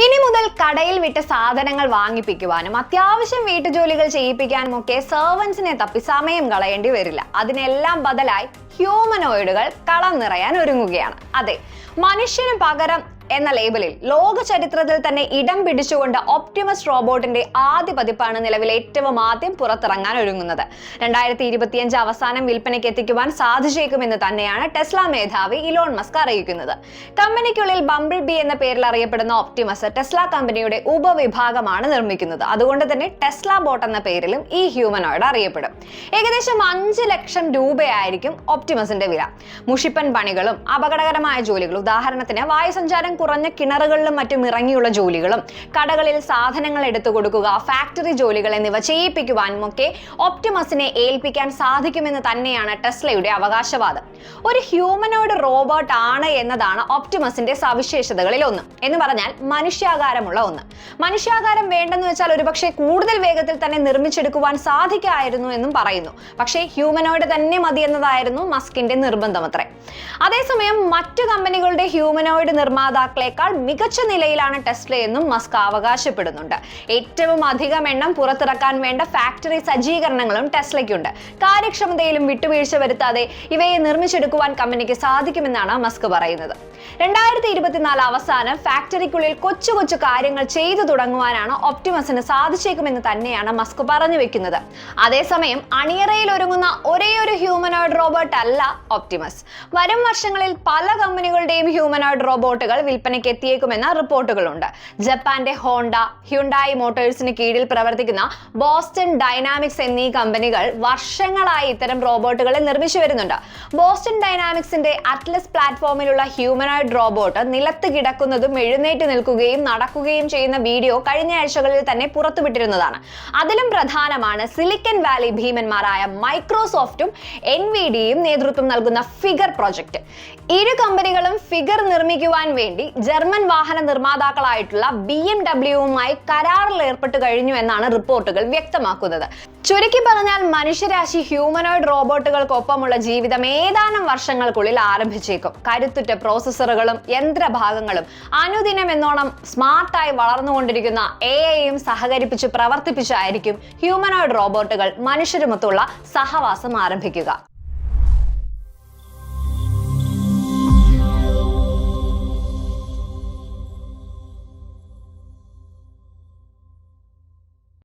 ഇനി മുതൽ കടയിൽ വിട്ട സാധനങ്ങൾ വാങ്ങിപ്പിക്കുവാനും അത്യാവശ്യം വീട്ടുജോലികൾ ചെയ്യിപ്പിക്കാനും ഒക്കെ സെർവൻസിനെ തപ്പി സമയം കളയേണ്ടി വരില്ല. അതിനെല്ലാം ബദലായി ഹ്യൂമനോയിഡുകൾ കളം നിറയാൻ ഒരുങ്ങുകയാണ്. അതെ മനുഷ്യന് പകരം എന്ന ലേബലിൽ ലോക ചരിത്രത്തിൽ തന്നെ ഇടം പിടിച്ചുകൊണ്ട് ഒപ്റ്റിമസ് റോബോട്ടിന്റെ ആദ്യ പതിപ്പാണ് നിലവിൽ ഏറ്റവും ആദ്യം പുറത്തിറങ്ങാൻ ഒരുങ്ങുന്നത്. രണ്ടായിരത്തി ഇരുപത്തിയഞ്ച് അവസാനം വിൽപ്പനയ്ക്ക് എത്തിക്കുവാൻ സാധിച്ചേക്കുമെന്ന് തന്നെയാണ് ടെസ്ല മേധാവി ഇലോൺ മസ്ക് അറിയിക്കുന്നത്. കമ്പനിക്കുള്ളിൽ ബംബിൾ ബി എന്ന പേരിൽ അറിയപ്പെടുന്ന ഒപ്റ്റിമസ് ടെസ്ല കമ്പനിയുടെ ഉപവിഭാഗമാണ് നിർമ്മിക്കുന്നത്. അതുകൊണ്ട് തന്നെ ടെസ്ല ബോട്ട് എന്ന പേരിലും ഈ ഹ്യൂമനോയിഡ് അറിയപ്പെടും. ഏകദേശം അഞ്ച് ലക്ഷം രൂപയായിരിക്കും ഒപ്റ്റിമസിന്റെ വില. മുഷിപ്പൻ പണികളും അപകടകരമായ ജോലികളും. ഉദാഹരണത്തിന് വായുസഞ്ചാരം കുറഞ്ഞ കിണറുകളിലും മറ്റും ഇറങ്ങിയുള്ള ജോലികളും കടകളിൽ സാധനങ്ങൾ എടുത്തു കൊടുക്കുക ഫാക്ടറി ജോലികൾ എന്നിവ ചെയ്യിപ്പിക്കുവാനും ഒക്കെ ഒപ്റ്റിമസിനെ ഏൽപ്പിക്കാൻ സാധിക്കുമെന്ന് തന്നെയാണ് ടെസ്ലയുടെ അവകാശവാദം. ഒരു ഹ്യൂമനോയിഡ് റോബോട്ട് ആണ് എന്നതാണ് ഒപ്റ്റിമസിന്റെ സവിശേഷതകളിൽ ഒന്ന്. എന്ന് പറഞ്ഞാൽ മനുഷ്യാകാരമുള്ള ഒന്ന്. മനുഷ്യാകാരം വേണ്ടെന്ന് വെച്ചാൽ ഒരുപക്ഷെ കൂടുതൽ വേഗത്തിൽ തന്നെ നിർമ്മിച്ചെടുക്കുവാൻ സാധിക്കായിരുന്നു എന്നും പറയുന്നു. പക്ഷേ ഹ്യൂമനോയിഡ് തന്നെ മതി എന്നതായിരുന്നു മസ്കിന്റെ നിർബന്ധം അത്രേ അതേസമയം മറ്റു കമ്പനികളുടെ ഹ്യൂമനോയിഡ് നിർമ്മാതാക്കളെക്കാൾ മികച്ച നിലയിലാണ് ടെസ്ല എന്നും മസ്ക് അവകാശപ്പെടുന്നുണ്ട്. ഏറ്റവും അധികം എണ്ണം പുറത്തിറക്കാൻ വേണ്ട ഫാക്ടറി സജ്ജീകരണങ്ങളും ടെസ്ലയ്ക്കുണ്ട്. കാര്യക്ഷമതയിലും വിട്ടുവീഴ്ച വരുത്താതെ ഇവയെ നിർമ്മിച്ചെടുക്കുവാൻ കമ്പനിക്ക് സാധിക്കുമെന്നാണ് മസ്ക് പറയുന്നത്. രണ്ടായിരത്തി ഇരുപത്തിനാല് അവസാനം ഫാക്ടറിക്കുള്ളിൽ കൊച്ചു കൊച്ചു കാര്യങ്ങൾ ചെയ്തു തുടങ്ങുവാനാണ് ഒപ്റ്റിമസിന് സാധിച്ചേക്കുമെന്ന് തന്നെയാണ് മസ്ക് പറഞ്ഞു വെക്കുന്നത്. അതേസമയം അണിയറയിൽ ഒരുങ്ങുന്ന ഒരേ ഒരു ഹ്യൂമനോയിഡ് റോബോട്ട് അല്ല ഒപ്റ്റിമസ്. വരും വർഷങ്ങളിൽ പല കമ്പനികളുടെയും ഹ്യൂമനോയിഡ് റോബോട്ടുകൾ വിൽപ്പനയ്ക്ക് എത്തിയേക്കുമെന്ന റിപ്പോർട്ടുകളുണ്ട്. ജപ്പാന്റെ ഹോണ്ട ഹ്യുണ്ടായി മോട്ടോഴ്സിന് കീഴിൽ പ്രവർത്തിക്കുന്ന ബോസ്റ്റൺ ഡൈനാമിക്സ് എന്നീ കമ്പനികൾ വർഷങ്ങളായി ഇത്തരം റോബോട്ടുകളെ നിർമ്മിച്ചു വരുന്നുണ്ട്. ബോസ്റ്റൺ ഡൈനാമിക്സിന്റെ അറ്റ്ലസ് പ്ലാറ്റ്ഫോമിലുള്ള ഹ്യൂമനോയിഡ് റോബോട്ട് നിലത്ത് കിടക്കുന്നതും എഴുന്നേറ്റ് നിൽക്കുകയും നടക്കുകയും ചെയ്യുന്ന വീഡിയോ കഴിഞ്ഞ ആഴ്ചകളിൽ തന്നെ പുറത്തുവിട്ടിരുന്നതാണ്. അതിലും പ്രധാനമാണ് സിലിക്കൻ വാലി ഭീമന്മാരായ മൈക്രോസോഫ്റ്റും എൻ വി ഡിയും നേതൃത്വം നൽകുന്ന ഫിഗർ പ്രോജക്റ്റ് ഇരു കമ്പനികളും ഫിഗർ നിർമ്മിക്കുവാൻ വേണ്ടി ജർമ്മൻ വാഹന നിർമ്മാതാക്കളായിട്ടുള്ള ബി എം ഡബ്ല്യുവുമായി കരാറിൽ ഏർപ്പെട്ടു കഴിഞ്ഞു എന്നാണ് റിപ്പോർട്ടുകൾ വ്യക്തമാക്കുന്നത്. ചുരുക്കി പറഞ്ഞാൽ മനുഷ്യരാശി ഹ്യൂമനോയിഡ് റോബോട്ടുകൾക്കൊപ്പമുള്ള ജീവിതം ഏതാനും വർഷങ്ങൾക്കുള്ളിൽ ആരംഭിച്ചേക്കും. കരുത്തുറ്റ പ്രോസസ്സറുകളും യന്ത്രഭാഗങ്ങളും അനുദിനം എന്നോണം സ്മാർട്ടായി വളർന്നുകൊണ്ടിരിക്കുന്ന എ ഐയും സഹകരിപ്പിച്ച് പ്രവർത്തിപ്പിച്ചായിരിക്കും ഹ്യൂമനോയിഡ് റോബോട്ടുകൾ മനുഷ്യരുമൊത്തുള്ള സഹവാസം ആരംഭിക്കുക.